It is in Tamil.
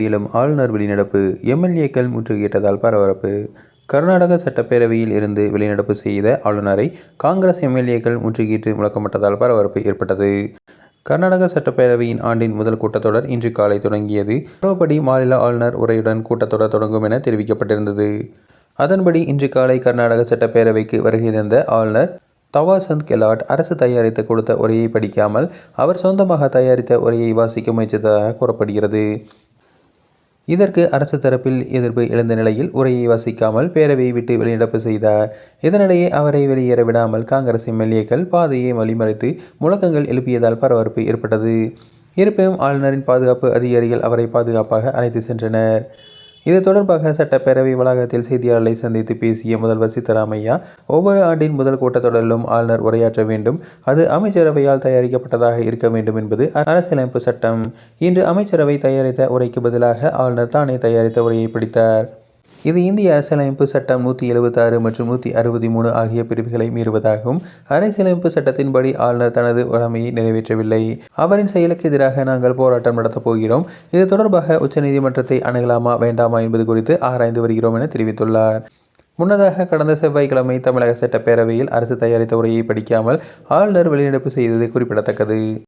சேலம் ஆளுநர் வெளிநடப்பு எம்எல்ஏக்கள் முற்றுகையிட்டதால் பரபரப்பு. கர்நாடக சட்டப்பேரவையில் இருந்து வெளிநடப்பு செய்த ஆளுநரை காங்கிரஸ் எம்எல்ஏக்கள் முற்றுகையிட்டு முழக்கமிட்டதால் பரபரப்பு ஏற்பட்டது. கர்நாடக சட்டப்பேரவையின் ஆண்டின் முதல் கூட்டத்தொடர் இன்று காலை தொடங்கியது. மரபடி மாநில ஆளுநர் உரையுடன் கூட்டத்தொடர் தொடங்கும் என தெரிவிக்கப்பட்டிருந்தது. அதன்படி இன்று காலை கர்நாடக சட்டப்பேரவைக்கு வருகை தந்த ஆளுநர் தவாசந்த் கெலாட் அரசு தயாரித்து கொடுத்த உரையை படிக்காமல் அவர் சொந்தமாக தயாரித்த உரையை வாசிக்க முயற்சித்ததாக கூறப்படுகிறது. இதற்கு அரசு தரப்பில் எதிர்ப்பு எழுந்த நிலையில் உரையை வாசிக்காமல் பேரவையை விட்டு வெளிநடப்பு செய்தார். இதனிடையே அவரை வெளியேற விடாமல் காங்கிரஸ் எம்எல்ஏக்கள் பாதையை வழிமறைத்து முழக்கங்கள் எழுப்பியதால் பரபரப்பு ஏற்பட்டது. இருப்பினும் ஆளுநரின் பாதுகாப்பு அதிகாரிகள் அவரை பாதுகாப்பாக அழைத்து சென்றனர். இது தொடர்பாக சட்டப்பேரவை வளாகத்தில் செய்தியாளர்களை சந்தித்து பேசிய முதல்வர் சித்தராமையா ஒவ்வொரு ஆண்டின் முதல் கூட்டத்தொடரிலும் ஆளுநர் உரையாற்ற வேண்டும். அது அமைச்சரவையால் தயாரிக்கப்பட்டதாக இருக்க வேண்டும் என்பது அரசியலமைப்பு சட்டம். இன்று அமைச்சரவை தயாரித்த உரைக்கு பதிலாக ஆளுநர் தானே தயாரித்த உரையை பிடித்தார். இது இந்திய அரசியலமைப்பு சட்டம் நூற்றி எழுபத்தாறு மற்றும் நூற்றி அறுபத்தி மூணு ஆகிய பிரிவுகளை மீறுவதாகவும் அரசியலமைப்பு சட்டத்தின்படி ஆளுநர் தனது உடமையை நிறைவேற்றவில்லை. அவரின் செயலுக்கு எதிராக நாங்கள் போராட்டம் நடத்தப் போகிறோம். இது தொடர்பாக உச்சநீதிமன்றத்தை அணுகலாமா வேண்டாமா என்பது குறித்து ஆராய்ந்து வருகிறோம் என தெரிவித்துள்ளார். முன்னதாக கடந்த செவ்வாய்க்கிழமை தமிழக சட்டப்பேரவையில் அரசு தயாரித்த உரையை படிக்காமல் ஆளுநர் வெளிநடப்பு செய்தது குறிப்பிடத்தக்கது.